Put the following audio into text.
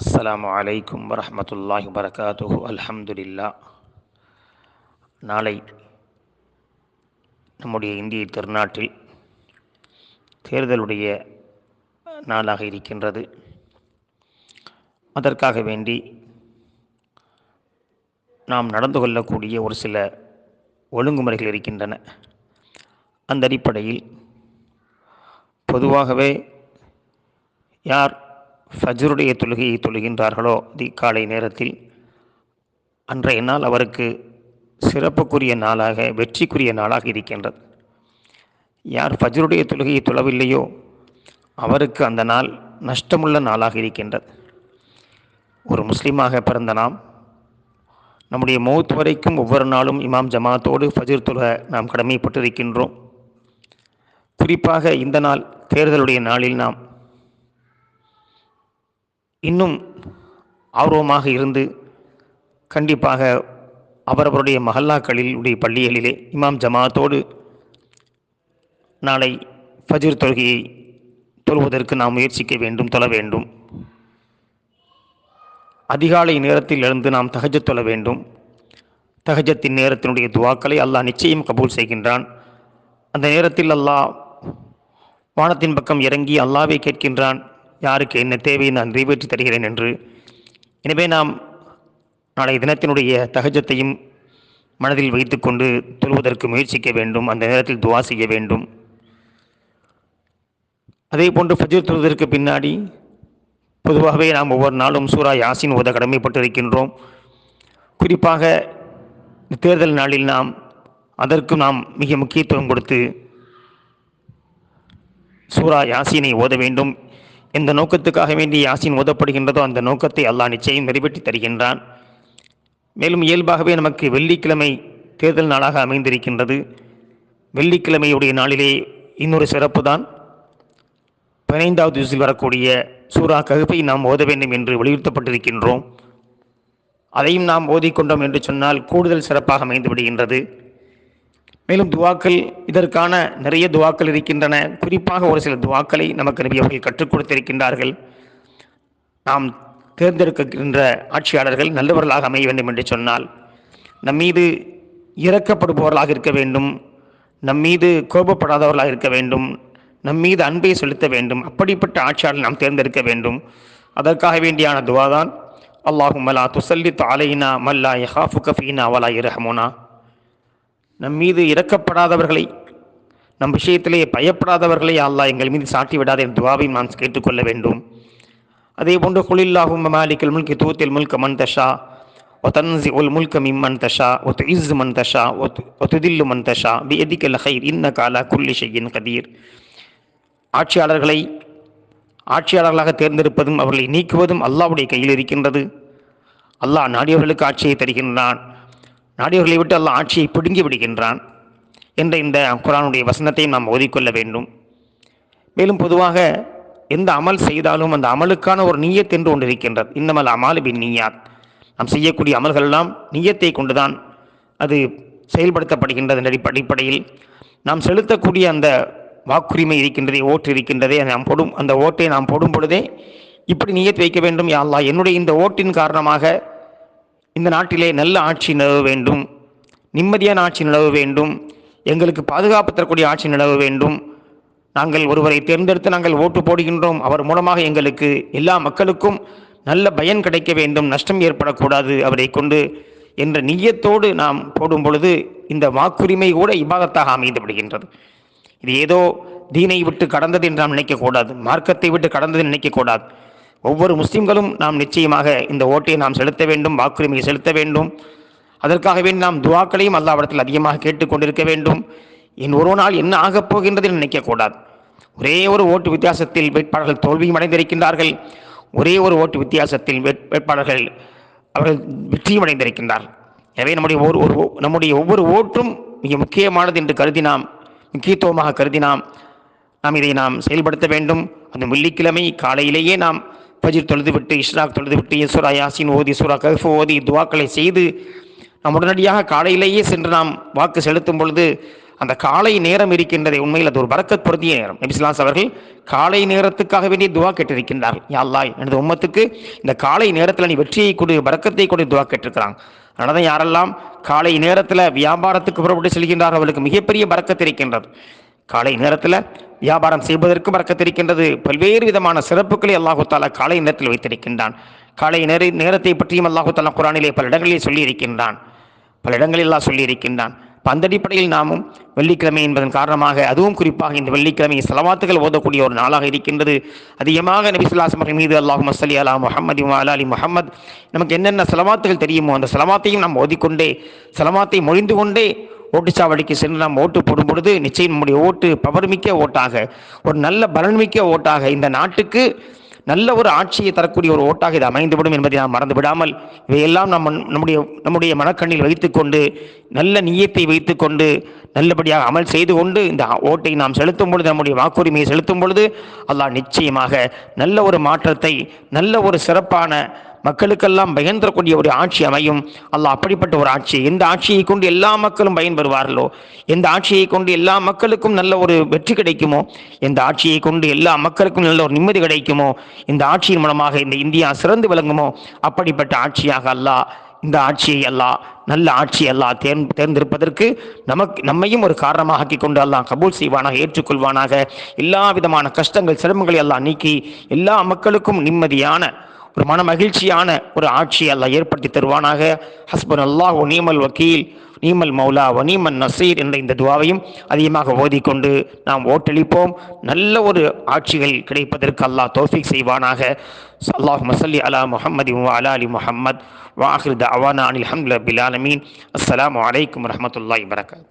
அஸ்லாம் அலைக்கும் வரஹ்மத்துல்லாஹி வரகாத்து அல்ஹம்துலில்லா நாளை நம்முடைய இந்திய திருநாட்டில் தேர்தலுடைய நாளாக இருக்கின்றது. அதற்காக வேண்டி நாம் நடந்து கொள்ளக்கூடிய ஒரு சில ஒழுங்குமுறைகள் இருக்கின்றன. அந்த அடிப்படையில் பொதுவாகவே யார் ஃபஜ்ருடைய தொழுகையை தொழுகின்றார்களோ? தி காலை நேரத்தில். அன்றைய நாள் அவருக்கு சிறப்புக்குரிய நாளாக வெற்றிக்குரிய நாளாக இருக்கின்றது. யார் ஃபஜ்ருடைய தொழுகையை தொழவில்லையோ அவருக்கு அந்த நாள் நஷ்டமுள்ள நாளாக இருக்கின்றது. ஒரு முஸ்லீமாக பிறந்த நாம் நம்முடைய மௌத் வரைக்கும் ஒவ்வொரு நாளும் இமாம் ஜமாத்தோடு ஃபஜ்ர் தொழுக நாம் கடமைப்பட்டிருக்கின்றோம். குறிப்பாக இந்த நாள் தேர்தலுடைய நாளில் நாம் இன்னும் ஆர்வமாக இருந்து கண்டிப்பாக அவரவருடைய மஹல்லாக்களில் உடைய பள்ளிகளிலே இமாம் ஜமாத்தோடு நாளை ஃபஜிர் தொழுகையை தொழுவதற்கு நாம் முயற்சிக்க வேண்டும் தொழ வேண்டும். அதிகாலை நேரத்தில் எழுந்து நாம் தகஜத் தொழ வேண்டும். தகஜத்தின் நேரத்தினுடைய துவாக்களை அல்லாஹ் நிச்சயம் கபூல் செய்கின்றான். அந்த நேரத்தில் அல்லாஹ் வானத்தின் பக்கம் இறங்கி அல்லாவை கேட்கின்றான். யாருக்கு என்ன தேவையை நான் நிறைவேற்றி தருகிறேன் என்று. எனவே நாம் நாளை தினத்தினுடைய தகஜத்தையும் மனதில் வைத்துக்கொண்டு தொழுவதற்கு முயற்சிக்க வேண்டும் அந்த நேரத்தில் துவா செய்ய வேண்டும். அதே போன்று ஃபஜர் தொழுவதற்கு பின்னாடி பொதுவாகவே நாம் ஒவ்வொரு நாளும் சூரா யாசின் ஓத கடமைப்பட்டிருக்கின்றோம். குறிப்பாக தேர்தல் நாளில் நாம் அதற்கு நாம் மிக முக்கியத்துவம் கொடுத்து சூரா யாசினை ஓத வேண்டும். எந்த நோக்கத்துக்காக வேண்டி யாசின் ஓதப்படுகின்றதோ அந்த நோக்கத்தை அல்லாஹ் நிச்சயம் நிறைவேற்றி தருகின்றான். மேலும் இயல்பாகவே நமக்கு வெள்ளிக்கிழமை தேர்தல் நாளாக அமைந்திருக்கின்றது. வெள்ளிக்கிழமையுடைய நாளிலே இன்னொரு சிறப்பு தான் பதினைந்தாவது யூஸில் வரக்கூடிய சூரா ககுப்பை நாம் ஓத வேண்டும் என்று வலியுறுத்தப்பட்டிருக்கின்றோம். அதையும் நாம் ஓதிக்கொண்டோம் என்று சொன்னால் கூடுதல் சிறப்பாக அமைந்து விடுகின்றது. மேலும் துவாக்கள் இதற்கான நிறைய துவாக்கள் இருக்கின்றன. குறிப்பாக ஒரு சில துவாக்களை நமக்கு நபி அவர்கள் கற்றுக் கொடுத்திருக்கின்றார்கள். நாம் தேர்ந்தெடுக்கின்ற ஆட்சியாளர்கள் நல்லவர்களாக அமைய வேண்டும் என்று சொன்னால் நம்மீது இறக்கப்படுபவர்களாக இருக்க வேண்டும் நம்மீது கோபப்படாதவர்களாக இருக்க வேண்டும் நம்மீது அன்பை செலுத்த வேண்டும். அப்படிப்பட்ட ஆட்சியாளர் நாம் தேர்ந்தெடுக்க வேண்டும். அதற்காக வேண்டியான துவாதான் அல்லாஹும் மலா துசல்லி தாலைனா மல்லா யஹாஃபு கஃபீனா வலா இரஹமோனா நம் மீது இறக்கப்படாதவர்களை நம் விஷயத்திலே பயப்படாதவர்களை அல்லாஹ் எங்கள் மீது சாட்டி விடாத என் துவாவை நான் கேட்டுக்கொள்ள வேண்டும். அதே போன்று குளில்லாகும் மாலிக்கல் முல்கி தூத்தில் முல்க மன் தஷா ஒத்தன்சி உல் முல்க மிம் மன் தஷா ஒத்து இஸ் மன் தஷா ஒத்து ஒத்துதில்லு மன் தஷா பி எதிக்கல் ஹைர் இன்ன காலா குல்லி ஷெய்யின் கதீர். ஆட்சியாளர்களை ஆட்சியாளர்களாக தேர்ந்தெடுப்பதும் அவர்களை நீக்குவதும் அல்லாவுடைய கையில் இருக்கின்றது. அல்லாஹ் நாடியவர்களுக்கு ஆட்சியை தருகின்றான். நாடியவர்களை விட்டு அல்லாஹ் ஆட்சியை பிடுங்கி விடுகின்றான் என்ற இந்த குரானுடைய வசனத்தையும் நாம் ஓதிக்கொள்ள வேண்டும். மேலும் பொதுவாக எந்த அமல் செய்தாலும் அந்த அமலுக்கான ஒரு நீயத் என்று ஒன்று இருக்கின்றது. இன்னமல் அமாலு பின் நீயாத். நாம் செய்யக்கூடிய அமல்கள் எல்லாம் நீயத்தை கொண்டுதான் அது செயல்படுத்தப்படுகின்றது என்ற அடிப்படையில் நாம் செலுத்தக்கூடிய அந்த வாக்குரிமை இருக்கின்றதே ஓட்டு இருக்கின்றதே நாம் போடும் அந்த ஓட்டை நாம் போடும் பொழுதே இப்படி நீயத் வைக்க வேண்டும். யாழ்லா என்னுடைய இந்த ஓட்டின் காரணமாக இந்த நாட்டிலே நல்ல ஆட்சி நிலவ வேண்டும். நிம்மதியான ஆட்சி நிலவ வேண்டும். எங்களுக்கு பாதுகாப்பு தரக்கூடிய ஆட்சி நிலவ வேண்டும். நாங்கள் ஒருவரை தேர்ந்தெடுத்து நாங்கள் ஓட்டு போடுகின்றோம். அவர் மூலமாக எங்களுக்கு எல்லா மக்களுக்கும் நல்ல பயன் கிடைக்க வேண்டும். நஷ்டம் ஏற்படக்கூடாது. அவரை கொண்டு என்ற நியத்தோடு நாம் போடும் பொழுது இந்த வாக்குரிமை கூட இபாதத்தாக அமைந்து விடுகின்றது இது ஏதோ தீனை விட்டு கடந்தது என்று நாம் நினைக்கக்கூடாது. மார்க்கத்தை விட்டு கடந்தது நினைக்கக்கூடாது. ஒவ்வொரு முஸ்லீம்களும் நாம் நிச்சயமாக இந்த ஓட்டை நாம் செலுத்த வேண்டும் வாக்குரிமையை செலுத்த வேண்டும். அதற்காக வேண்டி நாம் துவாக்களையும் அல்லாவிடத்தில் அதிகமாக கேட்டுக்கொண்டிருக்க வேண்டும். என் ஒரு நாள் என்ன ஆகப் போகின்றது என்று நினைக்கக்கூடாது ஒரே ஒரு ஓட்டு வித்தியாசத்தில் வேட்பாளர்கள் தோல்வியும் அடைந்திருக்கின்றார்கள். ஒரே ஒரு ஓட்டு வித்தியாசத்தில் வேட்பாளர்கள் அவர்கள் வெற்றியும் அடைந்திருக்கின்றார்கள் எனவே நம்முடைய ஒரு ஒரு நம்முடைய ஒவ்வொரு ஓட்டும் மிக முக்கியமானது என்று கருதி நாம் முக்கியத்துவமாக கருதி நாம் நாம் இதை நாம் செயல்படுத்த வேண்டும். அந்த வெள்ளிக்கிழமை காலையிலேயே நாம் பஜிர் தொழுதுவிட்டு இஷ்ராக் தொழுதுவிட்டு ஈஸ்வரா யாசின் ஓதி சுரா கஃபு ஓதி துவாக்களை செய்து நாம் உடனடியாக காலையிலேயே சென்று நாம் வாக்கு செலுத்தும் பொழுது அந்த காலை நேரம் இருக்கின்றதே உண்மையில் அது ஒரு பறக்கத் பொருந்திய நேரம் நபிஸ்லாஸ் அவர்கள் காலை நேரத்துக்காக வேண்டிய துவா கேட்டிருக்கின்றார்கள். யா எனது உம்மத்துக்கு இந்த காலை நேரத்தில் நீ வெற்றியை கொடு பறக்கத்தை கொடு துவா கேட்டிருக்கிறாங்க. அதனால யாரெல்லாம் காலை நேரத்தில் வியாபாரத்துக்கு புறப்பட்டு செல்கின்றார்கள் அவர்களுக்கு மிகப்பெரிய பரக்கத்து இருக்கின்றது. காலை நேரத்தில் வியாபாரம் செய்வதற்கு பறக்கத் இருக்கின்றது பல்வேறு விதமான சிறப்புகளை அல்லாஹு தாலா காலை நேரத்தில் வைத்திருக்கின்றான். காலை நேர நேரத்தை பற்றியும் அல்லாஹு தாலா குரானிலே பல இடங்களில் சொல்லியிருக்கின்றான். பல இடங்களில் எல்லாம் பந்தடிப்படையில் நாமும் வெள்ளிக்கிழமை என்பதன் காரணமாக அதுவும் குறிப்பாக இந்த வெள்ளிக்கிழமை செலவாத்துகள் ஓதக்கூடிய ஒரு நாளாக இருக்கின்றது. அதிகமாக நபிசுல்லாசம் மீது அல்லாஹு மசலி அலா முஹம்மது அலா அலி முஹம்மத் நமக்கு என்னென்ன செலவாத்துகள் தெரியுமோ அந்த செலவாத்தையும் நாம் ஓதிக்கொண்டே செலவாத்தை மொழிந்து கொண்டே ஓட்டுச்சாவடிக்கு சென்று நாம் ஓட்டு போடும் பொழுது நிச்சயம் நம்முடைய ஓட்டு பவர்மிக்க ஓட்டாக ஒரு நல்ல பலன்மிக்க ஓட்டாக இந்த நாட்டுக்கு நல்ல ஒரு ஆட்சியை தரக்கூடிய ஒரு ஓட்டாக இது அமைந்துவிடும் என்பதை நாம் மறந்து விடாமல் இவையெல்லாம் நம் நம்முடைய நம்முடைய மனக்கண்ணில் வைத்துக்கொண்டு நல்ல நீயத்தை வைத்துக்கொண்டு நல்லபடியாக அமல் செய்து கொண்டு இந்த ஓட்டை நாம் செலுத்தும் பொழுது நம்முடைய வாக்குரிமையை செலுத்தும் பொழுது அல்லாஹ் நிச்சயமாக நல்ல ஒரு மாற்றத்தை நல்ல ஒரு சிறப்பான மக்களுக்கெல்லாம் பயன் தரக்கூடிய ஒரு ஆட்சி அமையும். அல்லாஹ் அப்படிப்பட்ட ஒரு ஆட்சி. எந்த ஆட்சியை கொண்டு எல்லா மக்களும் பயன்பெறுவார்களோ எந்த ஆட்சியை கொண்டு எல்லா மக்களுக்கும் நல்ல ஒரு வெற்றி கிடைக்குமோ? எந்த ஆட்சியை கொண்டு எல்லா மக்களுக்கும் நல்ல ஒரு நிம்மதி கிடைக்குமோ? இந்த ஆட்சியின் மூலமாக இந்த இந்தியா சிறந்து விளங்குமோ? அப்படிப்பட்ட ஆட்சியாக அல்லாஹ் இந்த ஆட்சியை அல்லாஹ் நல்ல ஆட்சி அல்லாஹ் தேர்ந் தேர்ந்தெடுப்பதற்கு நமக்கு நம்மையும் ஒரு காரணமாக ஆக்கி கொண்டு அல்லாஹ் கபூல் செய்வானாக ஏற்றுக்கொள்வானாக. எல்லா விதமான கஷ்டங்கள் சிரமங்களை எல்லாம் நீக்கி எல்லா மக்களுக்கும் நிம்மதியான ஒரு மன மகிழ்ச்சியான ஒரு ஆட்சி அல்லாஹ் ஏற்படுத்தி தருவானாக. ஹஸ்பன் அல்லாஹ் நீமல் வக்கீல் நீமல் மௌலா வனீமன் நசீர் என்ற இந்த துவாவையும் அதிகமாக ஓதிக்கொண்டு நாம் ஓட்டளிப்போம். நல்ல ஒரு ஆட்சிகள் கிடைப்பதற்கு அல்லாஹ் தோஃபிக் செய்வானாக. அல்லாஹ் மசல்லி அலா முஹம்மதி அலா அலி முஹம்மத். வாஹிர் அவானா அனில் ஹம்துல பிலாலமீன் அஸ்லாம் வலைக்கம் வரஹமத்துல்லாஹி வரகாத்